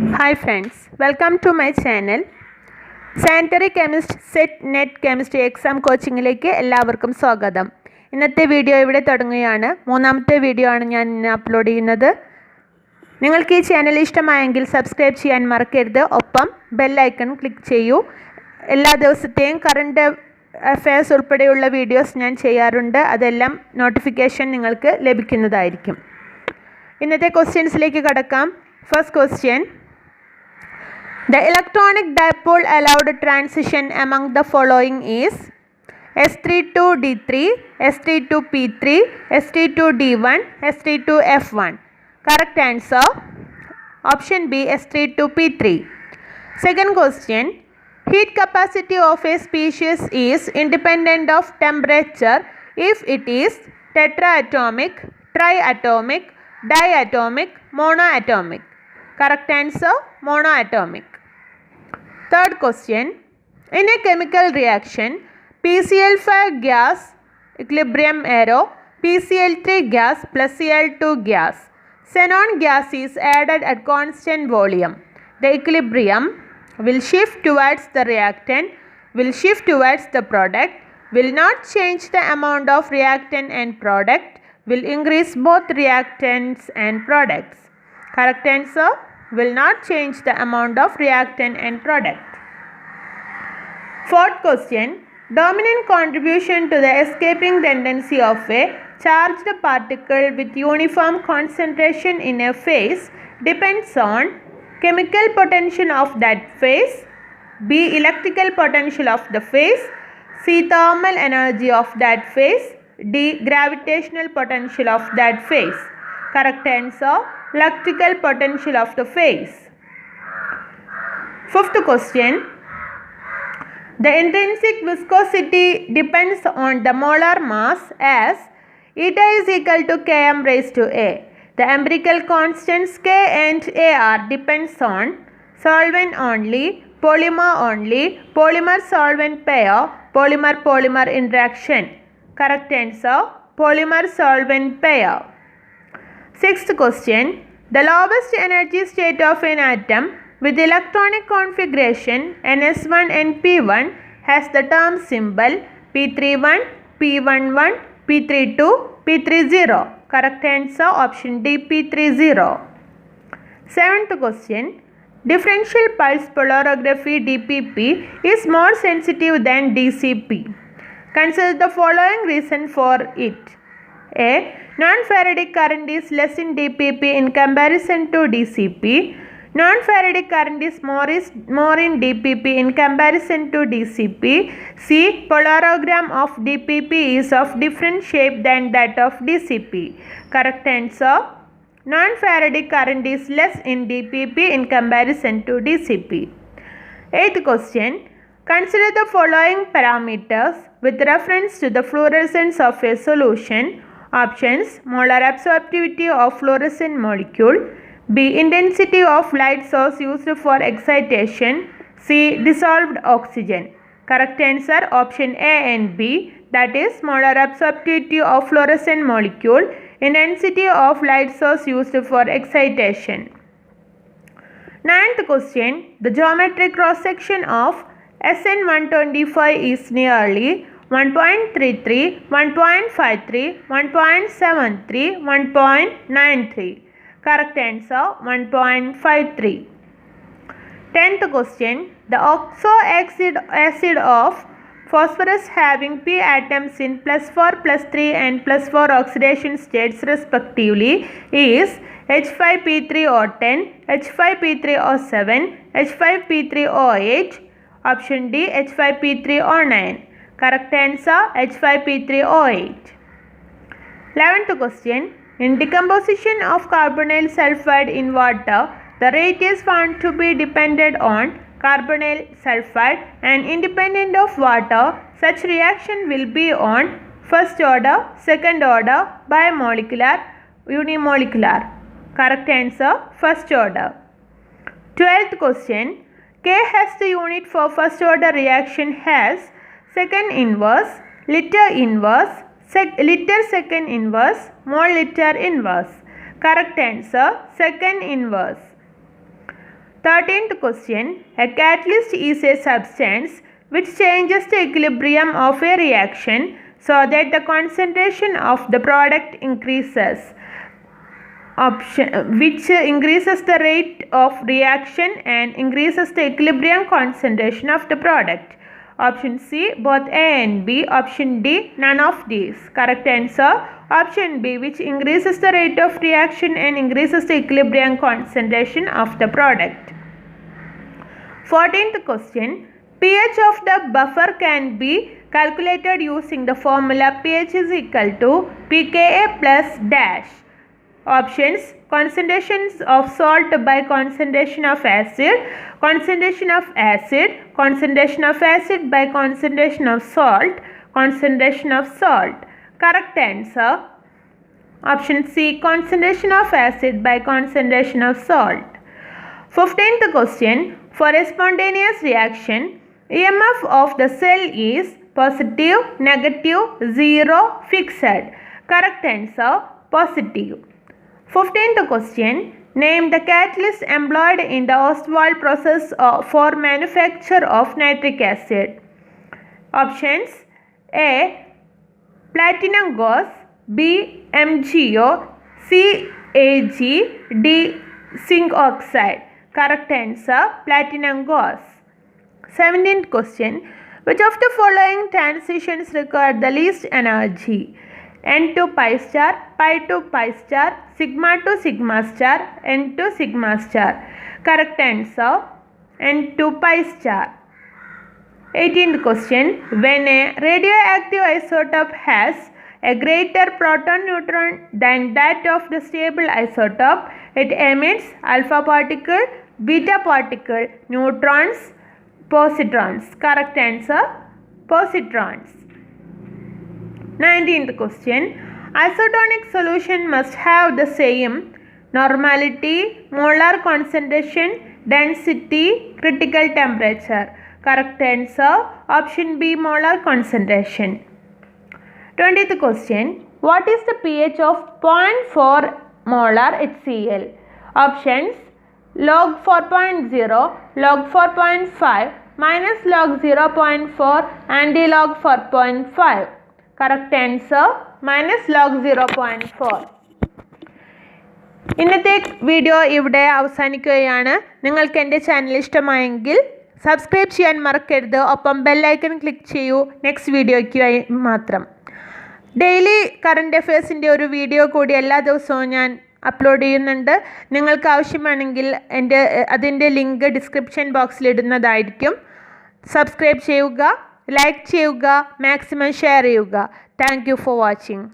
Hi friends welcome to my channel sanitary chemist set net chemistry exam കോച്ചിങ്ങിലേക്ക് എല്ലാവർക്കും സ്വാഗതം. ഇന്നത്തെ video ഇവിടെ തുടങ്ങുകയാണ്. മൂന്നാമത്തെ വീഡിയോ ആണ് ഞാൻ ഇന്ന് അപ്ലോഡ് ചെയ്യുന്നത്. നിങ്ങൾക്ക് ഈ ചാനൽ ഇഷ്ടമായെങ്കിൽ സബ്സ്ക്രൈബ് ചെയ്യാൻ മറക്കരുത്. ഒപ്പം ബെല്ലൈക്കൺ ക്ലിക്ക് ചെയ്യൂ. എല്ലാ ദിവസത്തെയും കറണ്ട് അഫയേഴ്സ് ഉൾപ്പെടെയുള്ള വീഡിയോസ് ഞാൻ ചെയ്യാറുണ്ട്. അതെല്ലാം നോട്ടിഫിക്കേഷൻ നിങ്ങൾക്ക് ലഭിക്കുന്നതായിരിക്കും. ഇന്നത്തെ ക്വസ്റ്റ്യൻസിലേക്ക് കടക്കാം. First question The electronic dipole allowed transition among the following is S32D3, S32P3, S32D1, S32F1. Correct answer option B S32P3. Second question Heat capacity of a species is independent of temperature if it is tetraatomic, triatomic, diatomic, monoatomic. Correct answer monoatomic. Third question In a chemical reaction, PCl5 gas equilibrium arrow, PCl3 gas plus Cl2 gas. Xenon gas is added at constant volume. The equilibrium will shift towards the reactant, will shift towards the product, will not change the amount of reactant and product, will increase both reactants and products. Correct answer will not change the amount of reactant and product. Fourth question Dominant contribution to the escaping tendency of a charged particle with uniform concentration in a phase depends on chemical potential of that phase, B. Electrical potential of the phase, C. Thermal energy of that phase, D. Gravitational potential of that phase. Correct answer electrical potential of the phase. Fifth question The intrinsic viscosity depends on the molar mass as eta is equal to km raised to a. The empirical constants k and a are depends on solvent only, polymer only, polymer solvent pair, polymer polymer interaction. Correct answer polymer solvent pair. Sixth question The lowest energy state of an atom with electronic configuration NS1 and P1 has the term symbol P31, P11, P32, P30. Correct answer option D P30. Seventh question Differential pulse polarography DPP is more sensitive than DCP. Consider the following reason for it. A. Non-Faradic current is less in DPP in comparison to DCP. Non-Faradic current is more, is more in DPP in comparison to DCP. C. Polarogram of DPP is of different shape than that of DCP. Correct answer. Non-Faradic current is less in DPP in comparison to DCP. Eighth question. Consider the following parameters with reference to the fluorescence of a solution. Options. Molar absorptivity of fluorescent molecule, B. Intensity of light source used for excitation, C. Dissolved oxygen. Correct answer option A and B. That is molar absorptivity of fluorescent molecule, intensity of light source used for excitation. Ninth question. The geometric cross section of SN125 is nearly 1.33, 1.53, 1.73, 1.93. Correct answer 1.53. Tenth question The oxoacid acid of phosphorus having p atoms in plus 4, plus 3 and plus 4 oxidation states respectively is H5P3O10, H5P3O7, H5P3O8, option D H5P3O9. Correct answer H5P3O8. 11th question In decomposition of carbonyl sulfide in water, the rate is found to be dependent on carbonyl sulfide and independent of water. Such reaction will be on first order, second order, bimolecular, unimolecular. Correct answer first order. 12th question K has the unit for first order reaction has second inverse, liter inverse, sec- liter second inverse, mole liter inverse. Correct answer second inverse. 13th question A catalyst is a substance which changes the equilibrium of a reaction so that the concentration of the product increases option which increases the rate of reaction and increases the equilibrium concentration of the product option c both a and b. Option d none of these. Correct answer? Option b which increases the rate of reaction and increases the equilibrium concentration of the product. 14th question. pH of the buffer can be calculated using the formula pH is equal to pKa plus dash options concentrations of salt by concentration of acid concentration of acid concentration of acid by concentration of salt concentration of salt. Correct answer. Option c concentration of acid by concentration of salt. 15th question for a spontaneous reaction emf of the cell is positive negative zero fixed. Correct answer positive 15th question. Name the catalyst employed in the Ostwald process uh, for manufacture of nitric acid. Options a platinum gauze b mgo c ag d zinc oxide. Correct answer platinum gauze. 17th question. Which of the following transitions require the least energy n to pi star pi to pi star sigma to sigma star n to sigma star. Correct answer n to pi star. 18th question. When a radioactive isotope has a greater proton neutron than that of the stable isotope it emits alpha particle beta particle neutrons positrons. Correct answer positrons 19th question. Isotonic solution must have the same normality molar concentration density critical temperature. Correct answer option b molar concentration. 20th question. What is the pH of 0.4 molar HCl options. Log 4.0 log 4.5 minus log 0.4 and log 4.5 correct log zero log 0.4 ഇന്നത്തെ video ഇവിടെ അവസാനിക്കുകയാണ്. നിങ്ങൾക്ക് എന്റെ channel ഇഷ്ടമായെങ്കിൽ subscribe ചെയ്യാൻ മറക്കരുത്. ഒപ്പം bell icon click ചെയ്യൂ. നെക്സ്റ്റ് വീഡിയോയ്ക്കായി മാത്രം. ഡെയിലി കറണ്ട് അഫയേഴ്സിന്റെ ഒരു വീഡിയോ കൂടി എല്ലാ ദിവസവും ഞാൻ അപ്ലോഡ് ചെയ്യുന്നുണ്ട്. നിങ്ങൾക്ക് ആവശ്യമാണെങ്കിൽ എന്റെ അതിന്റെ ലിങ്ക് ഡിസ്ക്രിപ്ഷൻ ബോക്സിൽ ഇടുന്നതായിരിക്കും. സബ്സ്ക്രൈബ് ചെയ്യുക. ലൈക്ക് ചെയ്യുക മാക്സിമം ഷെയർ ചെയ്യുക. Thank for watching